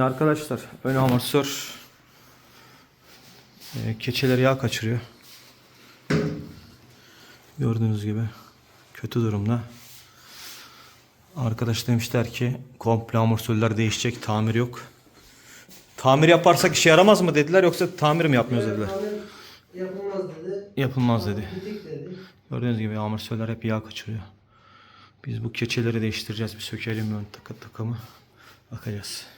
Arkadaşlar ön amortisör e, keçeleri yağ kaçırıyor. Gördüğünüz gibi kötü durumda. Arkadaş demişler ki komple amortisörler değişecek tamir yok. Tamir yaparsak işe yaramaz mı dediler yoksa tamir mi yapmıyoruz dediler. Yapılmaz dedi. Yapılmaz dedi. Gördüğünüz gibi amortisörler hep yağ kaçırıyor. Biz bu keçeleri değiştireceğiz. Bir sökelim ön takı takımı. Bakacağız.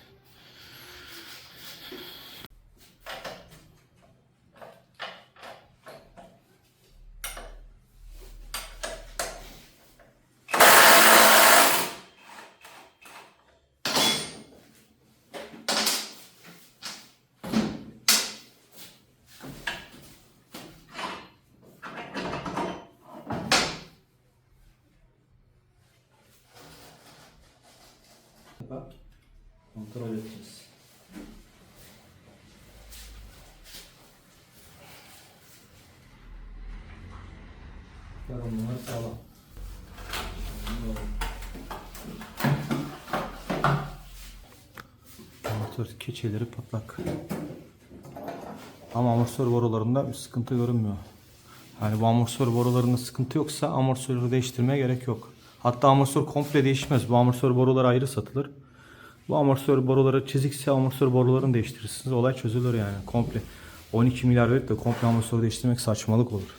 Kontrol edeceğiz. Yarınlar sağlam. Amortisör keçeleri patlak. Ama amortisör borularında bir sıkıntı görünmüyor. Yani bu amortisör borularında sıkıntı yoksa amortisörü değiştirmeye gerek yok. Hatta amortisör komple değişmez. Bu amortisör boruları ayrı satılır. Bu amortisör boruları çizikse amortisör borularını değiştirirsiniz. Olay çözülür yani komple. 12 milyar verip de komple amortisörü değiştirmek saçmalık olur.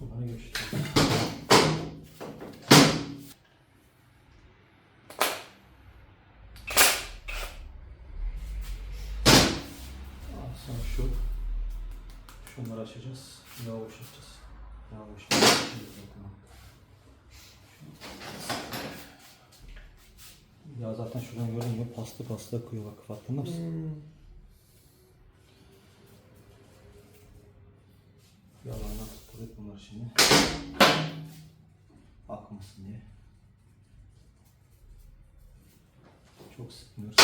Bunları geçtik. Şunları açacağız. Yağ boşaltacağız. Yağ boşaltacağız. Ya zaten şuradan gibi paslı paslı akıyor bak farkında mısın? Hmm. Yalandan tutturduk bunları şimdi. Akmasın diye. Çok sıkmıyoruz.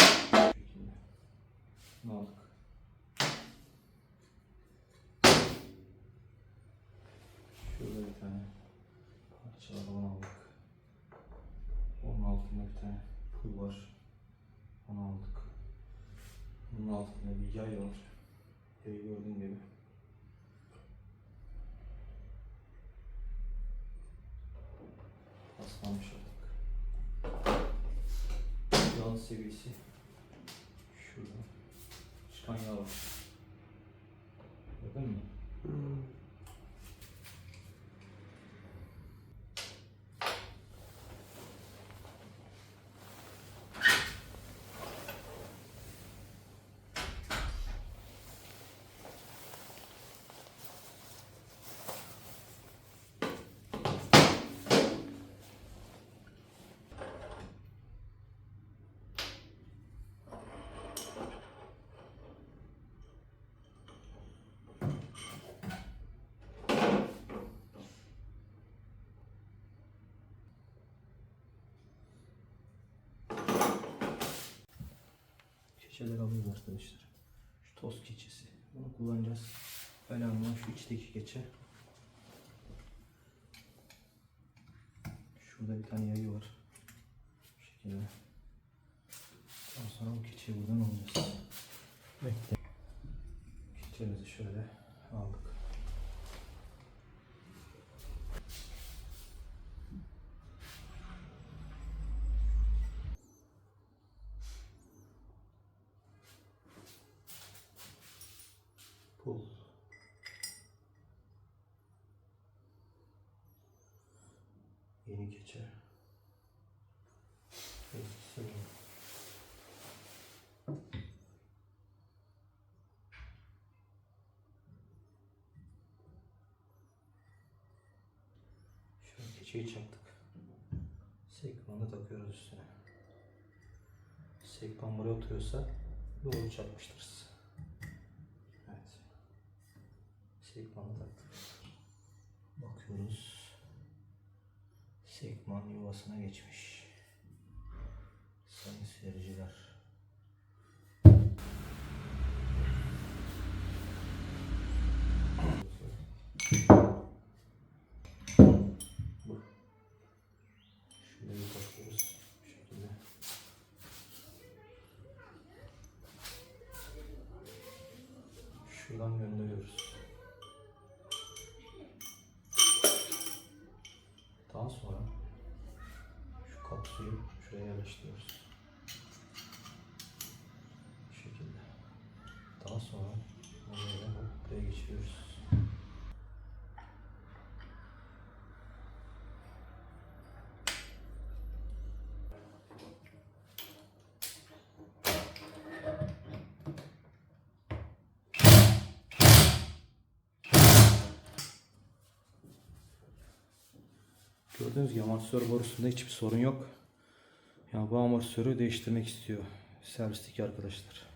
Ne aldık? Şurada bir tane parça var onu aldık. Onun altında bir tane pul var. Onu aldık. Bunun altında bir yay var. Yayı gördüğün gibi. Paslanmış artık. Yağın seviyesi şurada. Çıkan yağ var. Gördün mü? Hmm. Keçeleri alıyoruz arkadaşlar. Şu toz keçesi. Bunu kullanacağız. Önemli şu içteki keçe. Şurada bir tane yayı var. Bu şekilde. Ondan sonra bu keçeyi buradan alacağız. Bekle. Keçemizi şöyle aldık. Pul. Bu. Şöyle keçeyi çaktık. Sekmanı takıyoruz üstüne. Sekman buraya oturuyorsa doğru çakmıştırız. Evet. Sekmanı taktık. Bakıyoruz. Sekman yuvasına geçmiş. Sayın seyirciler. Kapsülü şuraya yerleştiriyoruz. Bu şekilde. Daha sonra buraya geçiriyoruz. Gördüğünüz gibi amortisör borusunda hiçbir sorun yok. Yani bu amortisörü değiştirmek istiyor servisteki arkadaşlar.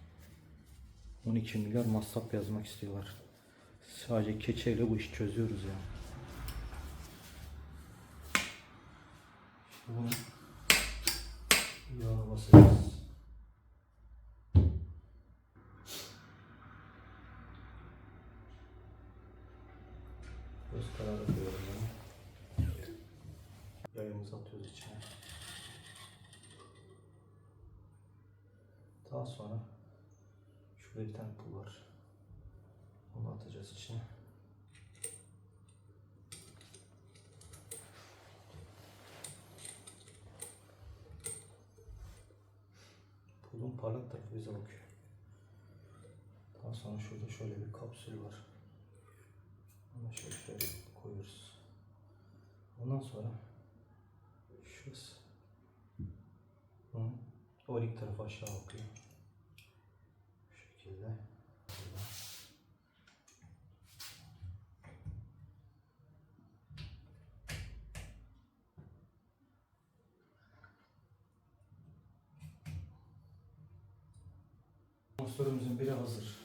12 milyar masraf yazmak istiyorlar. Sadece keçeyle bu işi çözüyoruz yani. İşte bunu Daha sonra şurada bir tane pul var. Onu atacağız içine. Pulun parlak tarafı bize bakıyor. Daha sonra şurada şöyle bir kapsül var. Onu şöyle, şöyle koyuyoruz. Ondan sonra şurası. Bunun orik tarafı aşağı bakıyor. Şekilde. Burada. Monstörümüzün biri hazır.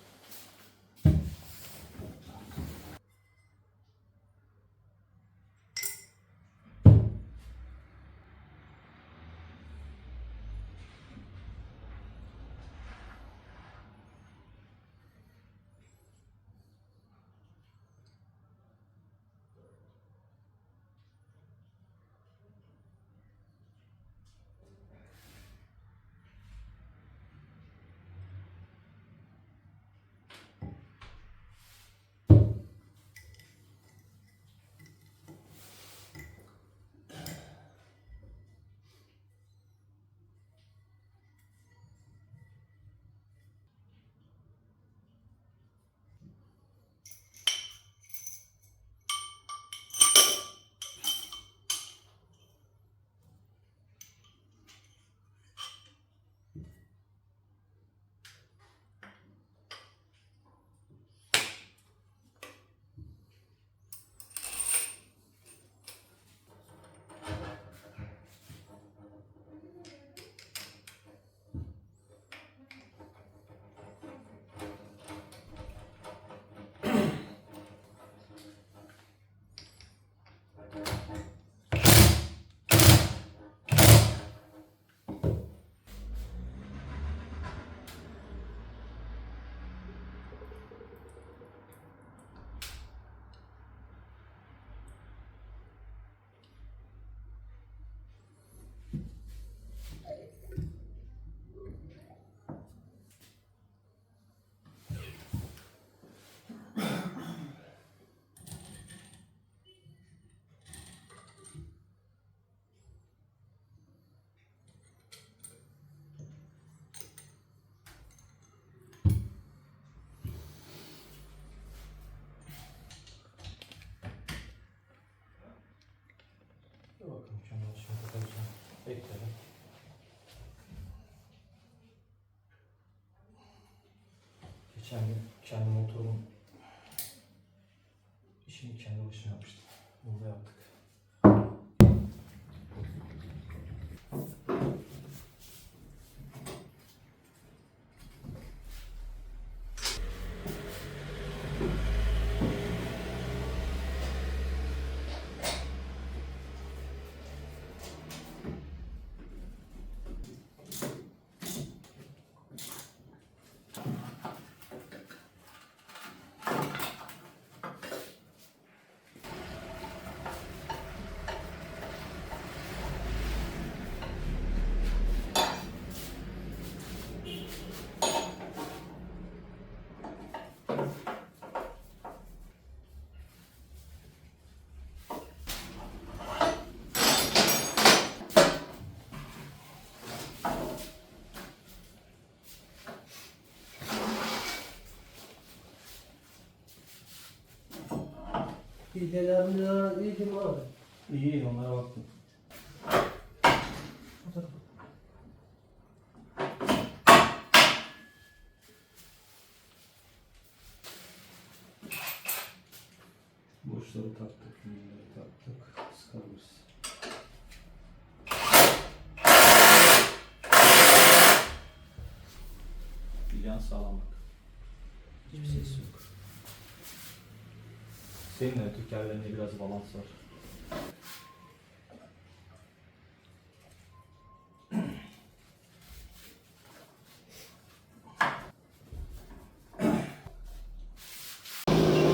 Geçen gün kendi motorum işini kendi başına yapmıştım. Bunu da yaptık. Videolarımda iyi değil mi abi? İyi onlara baktım. Boşları taktık, minleri taktık, sıkarız. Bilyan sağlam bak. Hiçbir ses yok. Senin de tekerlerinde biraz balans var.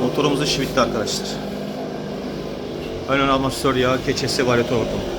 Motorumuzun işi bitti arkadaşlar. Ön ön amortisör yağı, keçesi, varyatör ortamı.